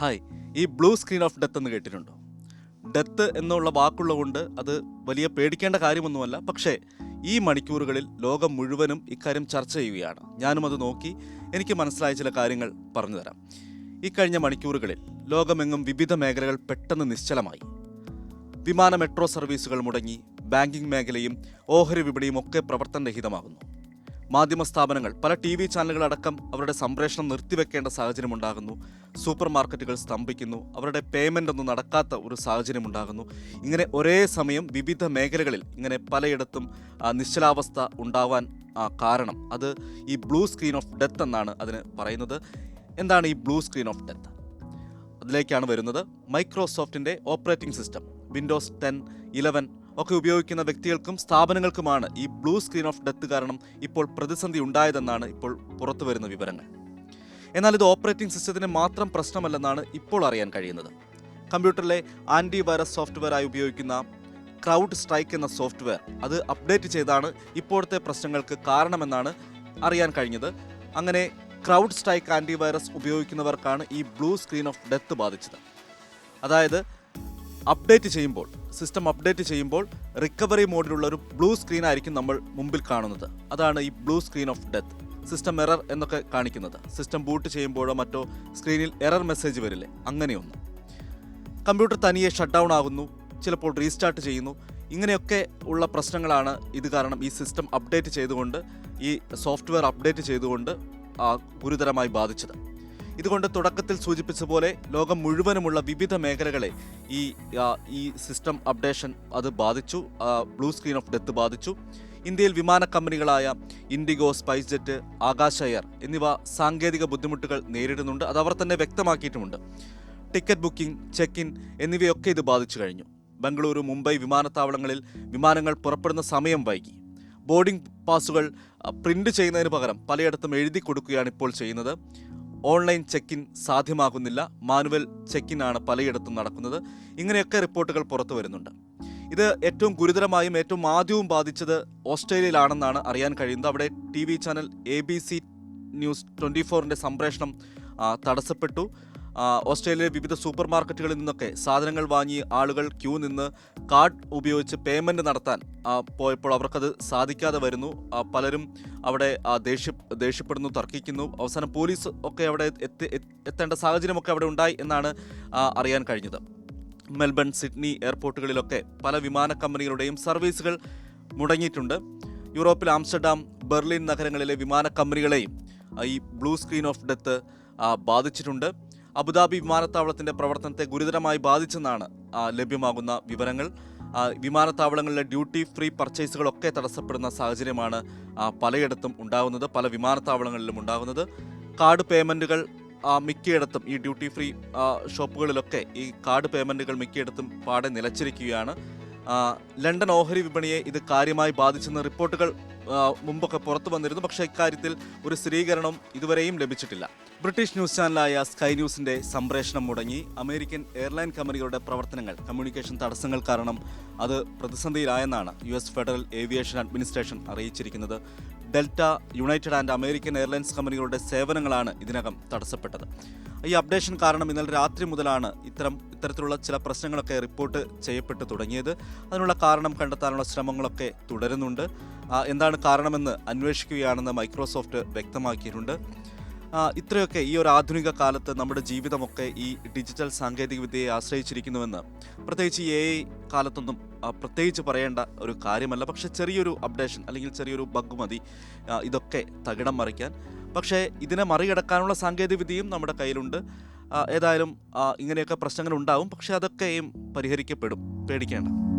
Hi ഈ blue screen of death എന്ന് കേട്ടിട്ടുണ്ടോ? ഡെത്ത് എന്നുള്ള വാക്കുള്ളതുകൊണ്ട് അത് വലിയ പേടിക്കേണ്ട കാര്യമൊന്നുമല്ല. പക്ഷേ ഈ മണിക്കൂറുകളിൽ ലോകം മുഴുവനും ഇക്കാര്യം ചർച്ച ചെയ്യുകയാണ്. ഞാനും അത് നോക്കി എനിക്ക് മനസ്സിലായ ചില കാര്യങ്ങൾ പറഞ്ഞുതരാം ഈ കഴിഞ്ഞ മണിക്കൂറുകളിൽ ലോകമെങ്ങും വിവിധ മേഖലകൾ പെട്ടെന്ന് നിശ്ചലമായി. വിമാന മെട്രോ സർവീസുകൾ മുടങ്ങി ബാങ്കിംഗ് മേഖലയും ഓഹരി വിപണിയും ഒക്കെ പ്രവർത്തനരഹിതമാകുന്നു. മാധ്യമ സ്ഥാപനങ്ങൾ പല ടി വി ചാനലുകളടക്കം അവരുടെ സംപ്രേഷണം നിർത്തിവെക്കേണ്ട സാഹചര്യമുണ്ടാകുന്നു. സൂപ്പർ മാർക്കറ്റുകൾ സ്തംഭിക്കുന്നു. അവരുടെ പേയ്മെന്റ് ഒന്നും നടക്കാത്ത ഒരു സാഹചര്യം ഉണ്ടാകുന്നു ഇങ്ങനെ ഒരേ സമയം വിവിധ മേഖലകളിൽ ഇങ്ങനെ പലയിടത്തും നിശ്ചലാവസ്ഥ ഉണ്ടാവാൻ കാരണം അത് ഈ ബ്ലൂ സ്ക്രീൻ ഓഫ് ഡെത്ത് എന്നാണ് അതിന് പറയുന്നത്. എന്താണ് ഈ ബ്ലൂ സ്ക്രീൻ ഓഫ് ഡെത്ത് അതിലേക്കാണ് വരുന്നത്. മൈക്രോസോഫ്റ്റിന്റെ operating system Windows ten eleven ഒക്കെ ഉപയോഗിക്കുന്ന വ്യക്തികൾക്കും സ്ഥാപനങ്ങൾക്കുമാണ് ഈ ബ്ലൂ സ്ക്രീൻ ഓഫ് ഡെത്ത് കാരണം ഇപ്പോൾ പ്രതിസന്ധി ഉണ്ടായതെന്നാണ് ഇപ്പോൾ പുറത്തു വരുന്ന വിവരങ്ങൾ. എന്നാൽ ഇത് ഓപ്പറേറ്റിംഗ് സിസ്റ്റത്തിന് മാത്രം പ്രശ്നമല്ലെന്നാണ് ഇപ്പോൾ അറിയാൻ കഴിയുന്നത്. കമ്പ്യൂട്ടറിലെ ആന്റി വൈറസ് സോഫ്റ്റ്വെയറായി ഉപയോഗിക്കുന്ന ക്രൗഡ് സ്ട്രൈക്ക് എന്ന സോഫ്റ്റ്വെയർ അത് അപ്ഡേറ്റ് ചെയ്താണ് ഇപ്പോഴത്തെ പ്രശ്നങ്ങൾക്ക് കാരണമെന്നാണ് അറിയാൻ കഴിഞ്ഞത്. അങ്ങനെ ക്രൗഡ് സ്ട്രൈക്ക് ആന്റിവൈറസ് ഉപയോഗിക്കുന്നവർക്കാണ് ഈ ബ്ലൂ സ്ക്രീൻ ഓഫ് ഡെത്ത് ബാധിച്ചത്. അതായത് അപ്ഡേറ്റ് ചെയ്യുമ്പോൾ സിസ്റ്റം അപ്ഡേറ്റ് ചെയ്യുമ്പോൾ റിക്കവറി മോഡിലുള്ള ഒരു ബ്ലൂ സ്ക്രീൻ ആയിരിക്കും നമ്മൾ മുമ്പിൽ കാണുന്നത്. അതാണ് ഈ blue screen of death system error എന്നൊക്കെ കാണിക്കുന്നത്. സിസ്റ്റം ബൂട്ട് ചെയ്യുമ്പോഴോ മറ്റോ സ്ക്രീനിൽ എറർ മെസ്സേജ് വരില്ലേ? അങ്ങനെയൊന്നും. കമ്പ്യൂട്ടർ തനിയെ ഷട്ട് ഡൗൺ ആകുന്നു ചിലപ്പോൾ റീസ്റ്റാർട്ട് ചെയ്യുന്നു. ഇങ്ങനെയൊക്കെ ഉള്ള പ്രശ്നങ്ങളാണ് ഇത് കാരണം ഈ സിസ്റ്റം അപ്ഡേറ്റ് ചെയ്തുകൊണ്ട് ഈ സോഫ്റ്റ്വെയർ അപ്ഡേറ്റ് ചെയ്തുകൊണ്ട് ഗുരുതരമായി ബാധിച്ചത്. ഇതുകൊണ്ട് തുടക്കത്തിൽ സൂചിപ്പിച്ച പോലെ ലോകം മുഴുവനുമുള്ള വിവിധ മേഖലകളെ ഈ ഈ സിസ്റ്റം അപ്ഡേഷൻ അത് ബാധിച്ചു ബ്ലൂ സ്ക്രീൻ ഓഫ് ഡെത്ത് ബാധിച്ചു. ഇന്ത്യയിൽ വിമാന കമ്പനികളായ IndiGo spice jet Akasa air എന്നിവ സാങ്കേതിക ബുദ്ധിമുട്ടുകൾ നേരിടുന്നുണ്ട്. അത് അവർ തന്നെ വ്യക്തമാക്കിയിട്ടുമുണ്ട്. ടിക്കറ്റ് ബുക്കിംഗ് ചെക്ക് ഇൻ എന്നിവയൊക്കെ ഇത് ബാധിച്ചു കഴിഞ്ഞു. ബംഗളൂരു മുംബൈ വിമാനത്താവളങ്ങളിൽ വിമാനങ്ങൾ പുറപ്പെടുന്ന സമയം വൈകി. ബോർഡിംഗ് പാസുകൾ പ്രിന്റ് ചെയ്യുന്നതിന് പകരം പലയിടത്തും എഴുതി കൊടുക്കുകയാണ് ഇപ്പോൾ ചെയ്യുന്നത്. ഓൺലൈൻ ചെക്ക് ഇൻ സാധ്യമാകുന്നില്ല. മാനുവൽ ചെക്ക് ഇൻ ആണ് പലയിടത്തും നടക്കുന്നത്. ഇങ്ങനെയൊക്കെ റിപ്പോർട്ടുകൾ പുറത്തു വരുന്നുണ്ട്. ഇത് ഏറ്റവും ഗുരുതരമായും ഏറ്റവും ആദ്യവും ബാധിച്ചത് ഓസ്ട്രേലിയയിലാണെന്നാണ് അറിയാൻ കഴിയുന്നത്. അവിടെ T V channel A B C news twenty ഫോറിന്റെ സംപ്രേഷണം തടസ്സപ്പെട്ടു. ഓസ്ട്രേലിയയിലെ വിവിധ സൂപ്പർ മാർക്കറ്റുകളിൽ നിന്നൊക്കെ സാധനങ്ങൾ വാങ്ങി ആളുകൾ ക്യൂ നിന്ന് കാർഡ് ഉപയോഗിച്ച് പേയ്മെന്റ് നടത്താൻ പോയപ്പോൾ അവർക്കത് സാധിക്കാതെ വരുന്നു. പലരും അവിടെ ദേഷ്യ ദേഷ്യപ്പെടുന്നു തർക്കിക്കുന്നു. അവസാനം പോലീസ് ഒക്കെ അവിടെ എത്തി- എത്തേണ്ട സാഹചര്യമൊക്കെ അവിടെ ഉണ്ടായി എന്നാണ് അറിയാൻ കഴിഞ്ഞത്. മെൽബൺ സിഡ്നി എയർപോർട്ടുകളിലൊക്കെ പല വിമാന കമ്പനികളുടെയും സർവീസുകൾ മുടങ്ങിയിട്ടുണ്ട്. യൂറോപ്പിൽ ആംസ്റ്റർഡാം ബെർലിൻ നഗരങ്ങളിലെ വിമാന കമ്പനികളെയും ഈ ബ്ലൂ സ്ക്രീൻ ഓഫ് ഡെത്ത് ബാധിച്ചിട്ടുണ്ട്. അബുദാബി വിമാനത്താവളത്തിന്റെ പ്രവർത്തനത്തെ ഗുരുതരമായി ബാധിച്ചെന്നാണ് ലഭ്യമാകുന്ന വിവരങ്ങൾ. വിമാനത്താവളങ്ങളിലെ ഡ്യൂട്ടി ഫ്രീ പർച്ചേസുകളൊക്കെ തടസ്സപ്പെടുന്ന സാഹചര്യമാണ് പലയിടത്തും ഉണ്ടാകുന്നത് പല വിമാനത്താവളങ്ങളിലും ഉണ്ടാകുന്നത്. കാർഡ് പേയ്മെന്റുകൾ മിക്കയിടത്തും ഈ ഡ്യൂട്ടി ഫ്രീ ഷോപ്പുകളിലൊക്കെ ഈ കാർഡ് പേയ്മെന്റുകൾ മിക്കയിടത്തും പാടെ നിലച്ചിരിക്കുകയാണ്. ലണ്ടൻ ഓഹരി വിപണിയെ ഇത് കാര്യമായി ബാധിച്ചെന്ന റിപ്പോർട്ടുകൾ മുമ്പൊക്കെ പുറത്തു വന്നിരുന്നു പക്ഷേ ഇക്കാര്യത്തിൽ ഒരു സ്ഥിരീകരണം ഇതുവരെയും ലഭിച്ചിട്ടില്ല. ബ്രിട്ടീഷ് ന്യൂസ് ചാനലായ സ്കൈ ന്യൂസിന്റെ സംപ്രേഷണം മുടങ്ങി. അമേരിക്കൻ എയർലൈൻ കമ്പനികളുടെ പ്രവർത്തനങ്ങൾ കമ്മ്യൂണിക്കേഷൻ തടസ്സങ്ങൾ കാരണം അത് പ്രതിസന്ധിയിലായെന്നാണ് U S Federal Aviation Administration അറിയിച്ചിരിക്കുന്നത്. Delta United and American Airlines കമ്പനികളുടെ സേവനങ്ങളാണ് ഇതിനകം തടസ്സപ്പെട്ടത്. ഈ അപ്ഡേഷൻ കാരണം ഇന്നലെ രാത്രി മുതലാണ് ഇത്തരം ഇത്തരത്തിലുള്ള ചില പ്രശ്നങ്ങളൊക്കെ റിപ്പോർട്ട് ചെയ്യപ്പെട്ട് തുടങ്ങിയത്. അതിനുള്ള കാരണം കണ്ടെത്താനുള്ള ശ്രമങ്ങളൊക്കെ തുടരുന്നുണ്ട്. എന്താണ് കാരണമെന്ന് അന്വേഷിക്കുകയാണെന്ന് മൈക്രോസോഫ്റ്റ് വ്യക്തമാക്കിയിട്ടുണ്ട്. ഇത്രയൊക്കെ ഈ ഒരു ആധുനിക കാലത്ത് നമ്മുടെ ജീവിതമൊക്കെ ഈ ഡിജിറ്റൽ സാങ്കേതികവിദ്യയെ ആശ്രയിച്ചിരിക്കുന്നുവെന്ന്. പ്രത്യേകിച്ച് എ ഐ കാലത്തൊന്നും പ്രത്യേകിച്ച് പറയേണ്ട ഒരു കാര്യമല്ല. പക്ഷെ ചെറിയൊരു അപ്ഡേഷൻ അല്ലെങ്കിൽ ചെറിയൊരു ബഗ് മതി ഇതൊക്കെ തകിടം മറിക്കാൻ. പക്ഷേ ഇതിനെ മറികടക്കാനുള്ള സാങ്കേതികവിദ്യയും നമ്മുടെ കയ്യിലുണ്ട്. ഏതായാലും ഇങ്ങനെയൊക്കെ പ്രശ്നങ്ങൾ ഉണ്ടാവും. പക്ഷേ അതൊക്കെയും പരിഹരിക്കപ്പെടും. പേടിക്കേണ്ട.